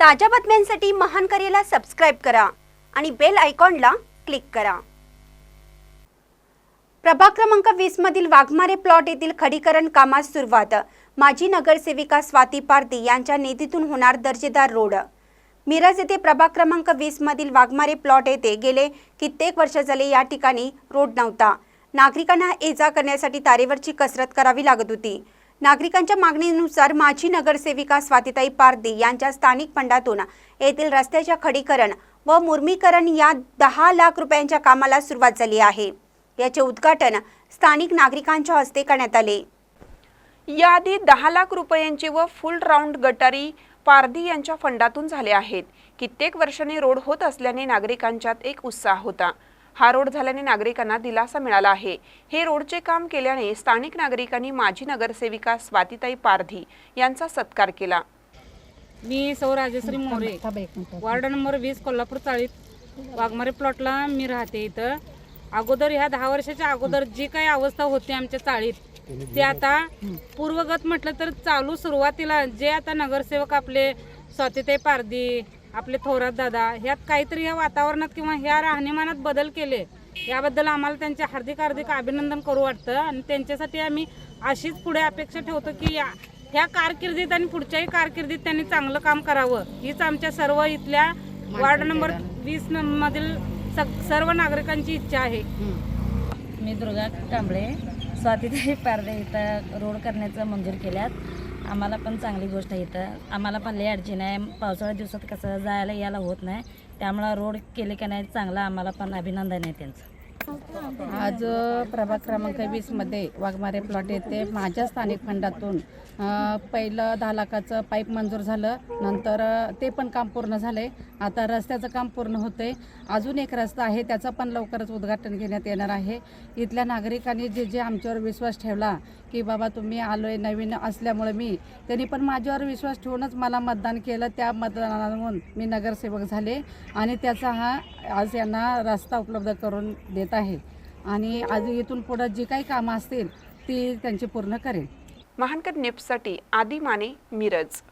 ताज्या बातम्यांसाठी महान करेला सबस्क्राईब करा आणि बेल आयकॉनला क्लिक करा. प्रभाग क्रमांक वीस मधील वाघमारे प्लॉट येथील खडीकरण कामास सुरुवात. माजी नगरसेविका स्वाती पारदी यांच्या निधीतून होणार दर्जेदार रोड. मिरज येथे प्रभाग क्रमांक वीस मधील वाघमारे प्लॉट येथे गेले कित्येक वर्ष झाले या ठिकाणी रोड नव्हता. नागरिकांना ये जा करण्यासाठी तारेवरची कसरत करावी लागत होती. नागरिकांच्या मागणीनुसार माजी नगरसेविका स्वातीताई पारदे यांच्या स्थानिक फंडातून येथील रस्त्याच्या खडीकरण व मुर्मीकरण या दहा लाख रुपयांच्या कामाला सुरुवात झाली आहे. याचे उद्घाटन स्थानिक नागरिकांच्या हस्ते करण्यात आले. याआधी दहा लाख रुपयांचे व फुल राऊंड गटारी पारधी यांच्या फंडातून झाले आहेत. कित्येक वर्षांनी रोड होत असल्याने नागरिकांच्यात एक उत्साह होता. हा रोड झाल्याने नागरिकांना दिलासा मिळाला आहे. हे रोडचे काम केल्याने स्थानिक नागरिकांनी माजी नगरसेविका स्वातीताई पारधी यांचा सत्कार केला. मी सौ राजश्री मोरे वार्ड नंबर वीस कोल्हापूर चाळीत वाघमारे प्लॉटला मी राहते इथं. अगोदर ह्या दहा वर्षाच्या अगोदर जी काही अवस्था होती आमच्या चाळीत ते आता पूर्वगत म्हटलं तर चालू सुरुवातीला जे आता नगरसेवक आपले स्वातीताई पारदी आपले थोरात दादा ह्यात काहीतरी ह्या वातावरणात किंवा ह्या राहणीमानात बदल केले याबद्दल आम्हाला त्यांचे हार्दिक हार्दिक अभिनंदन करू वाटतं. आणि त्यांच्यासाठी आम्ही अशीच पुढे अपेक्षा ठेवतो की या ह्या कारकिर्दीत आणि पुढच्याही कारकिर्दीत त्यांनी चांगलं काम करावं. हीच आमच्या सर्व इथल्या वार्ड नंबर वीस मधील सर्व नागरिकांची इच्छा आहे. मी दुर्गा कांबळे स्वातीताई पारदे इथं रोड करण्याचं मंजूर केल्यात. आम्हाला पण चांगली गोष्ट आहे इथं. आम्हाला पण लई अडचण आहे. पावसाळ्या दिवसात कसं जायला यायला होत नाही. त्यामुळं रोड केले का नाही चांगला आम्हाला पण अभिनंदन आहे त्यांचं. आज प्रभाग क्रमांक वीसमध्ये वाघमारे प्लॉट येथे माझ्या स्थानिक फंडातून पहिलं दहा लाखाचं पाईप मंजूर झालं. नंतर ते पण काम पूर्ण झाले. आता रस्त्याचं काम पूर्ण होते अजून एक रस्ता आहे त्याचं पण लवकरच उद्घाटन घेण्यात येणार आहे. इथल्या नागरिकांनी जे जे आमच्यावर विश्वास ठेवला की बाबा तुम्ही आलो आहे नवीन असल्यामुळे मी त्यांनी पण माझ्यावर विश्वास ठेवूनच मला मतदान केलं. त्या मतदानावरून मी नगरसेवक झाले आणि त्याचा हा आज यांना रस्ता उपलब्ध करून देत आहे. आणि आज इथून पुढं जी काही कामं असतील ती त्यांची पूर्ण करेन. महानकर नेपसाठी आदिमाने मिरज.